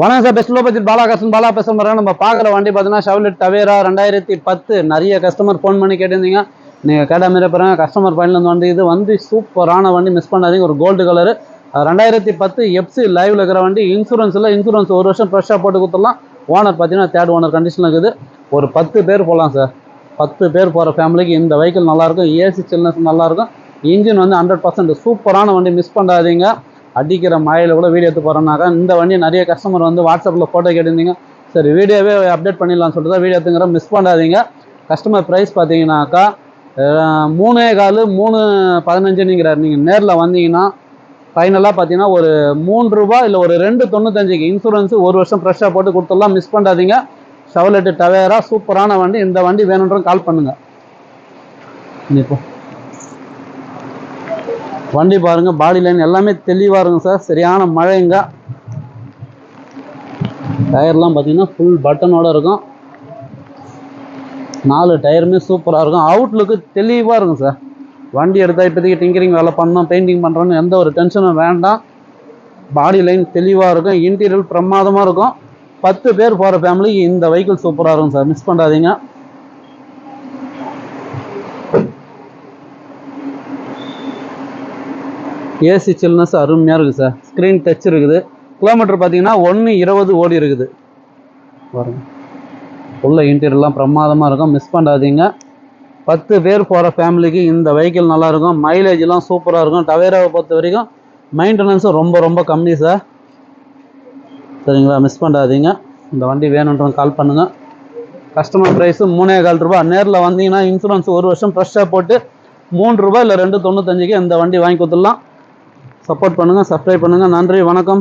வணக்கம் sir best low budget Bala கஸ்டன் Bala பேசுகிற மாதிரி நம்ம பார்க்குற வண்டி பார்த்தீங்கன்னா ஷெவலெட் டவேரா ரெண்டாயிரத்தி பத்து. நிறைய கஸ்டமர் ஃபோன் பண்ணி கேட்டிருந்தீங்க. நீங்கள் கேட்ட மாதிரி பாருங்க கஸ்டமர் பாயிண்ட்லேருந்து வண்டி இது. வந்து சூப்பரான வண்டி மிஸ் பண்ணாதீங்க. ஒரு கோல்டு கலரு ரெண்டாயிரத்தி பத்து எஃப்சி லைவில் இருக்கிற வண்டி. இன்சூரன்ஸில் இன்சூரன்ஸ் ஒரு வருஷம் ஃப்ரெஷ்ஷாக போட்டு கொடுத்துடலாம். ஓனர் பார்த்தீங்கன்னா தேர்ட் ஓனர் கண்டிஷனில் இருக்குது. ஒரு பத்து பேர் போகலாம் சார். பத்து பேர் போகிற ஃபேமிலிக்கு இந்த வெஹிக்கிள் நல்லாயிருக்கும் ஏசி சில்னஸ் நல்லாயிருக்கும் இன்ஜின் வந்து ஹண்ட்ரட் பர்சன்ட் சூப்பரான வண்டி மிஸ் பண்ணாதீங்க. அடிக்கிற மழையில் கூட வீடியோ எடுத்து போகிறோம்னாக்கா இந்த வண்டி நிறைய கஸ்டமர் வந்து வாட்ஸ்அப்பில் ஃபோட்டோ கேட்டிருந்தீங்க. சரி வீடியோவே அப்டேட் பண்ணிடலாம்னு சொல்லிட்டு தான் வீடியோ எடுத்துங்கிற மிஸ் பண்ணாதீங்க. கஸ்டமர் ப்ரைஸ் பார்த்தீங்கன்னாக்கா மூணே கால் மூணு பதினஞ்சுங்கிறார் நீங்கள் நேரில் வந்தீங்கன்னா ஃபைனலாக பார்த்தீங்கன்னா ஒரு மூணு ரூபா இல்லை ஒரு ரெண்டு தொண்ணூத்தஞ்சுக்கு இன்சூரன்ஸு ஒரு வருஷம் ஃப்ரெஷ்ஷாக போட்டு கொடுத்துடலாம். மிஸ் பண்ணாதீங்க. ஷவலெட்டு டவேரா சூப்பரான வண்டி. இந்த வண்டி வேணுன்றோம் கால் பண்ணுங்கள் இப்போ வண்டி பாருங்க பாடி லைன் எல்லாமே தெளிவாக இருக்கும் சார் சரியான மழைங்க. டயர்லாம் பார்த்தீங்கன்னா ஃபுல் பட்டனோட இருக்கும். நாலு டயருமே சூப்பராக இருக்கும். அவுட்லுக்கு தெளிவாக இருக்கும் சார் வண்டி எடுத்தால் இப்போதைக்கு டிங்கரிங் வேலை பண்ணோம் பெயிண்டிங் பண்ணுறோன்னு எந்த ஒரு டென்ஷனும் வேண்டாம். பாடி லைன் தெளிவாக இருக்கும். இன்டீரியல் பிரமாதமாக இருக்கும். பத்து பேர் போகிற ஃபேமிலிக்கு இந்த வெஹிக்கிள் சூப்பராக இருக்கும் சார் மிஸ் பண்ணாதீங்க. ஏசி சில்னஸ் அருமையாக இருக்குது சார். ஸ்க்ரீன் டச் இருக்குது. கிலோமீட்டர் பார்த்தீங்கன்னா ஒன்று இருபது ஓடி இருக்குது. பாருங்க. உள்ள இன்டீரியர்லாம் பிரமாதமாக இருக்கும். மிஸ் பண்ணாதீங்க. பத்து பேர் போகிற ஃபேமிலிக்கு இந்த வெஹிக்கிள் நல்லாயிருக்கும் மைலேஜ்லாம் சூப்பராக இருக்கும். டவேராவை பொறுத்த வரைக்கும் மெயின்டெனன்ஸும் ரொம்ப ரொம்ப கம்மி சார் சரிங்களா? மிஸ் பண்ணாதீங்க. இந்த வண்டி வேணுன்றவங்க கால் பண்ணுங்கள் கஸ்டமர் ப்ரைஸு மூணே கால் ரூபா. நேரில் வந்தீங்கன்னா இன்சூரன்ஸ் ஒரு வருஷம் ஃப்ரெஷ்ஷாக போட்டு மூணு ரூபா இல்லை ரெண்டு தொண்ணூத்தஞ்சுக்கு இந்த வண்டி வாங்கி கொடுத்துடலாம். சப்போர்ட் பண்ணுங்கள் சப்ஸ்கிரைப் பண்ணுங்கள் நன்றி வணக்கம்.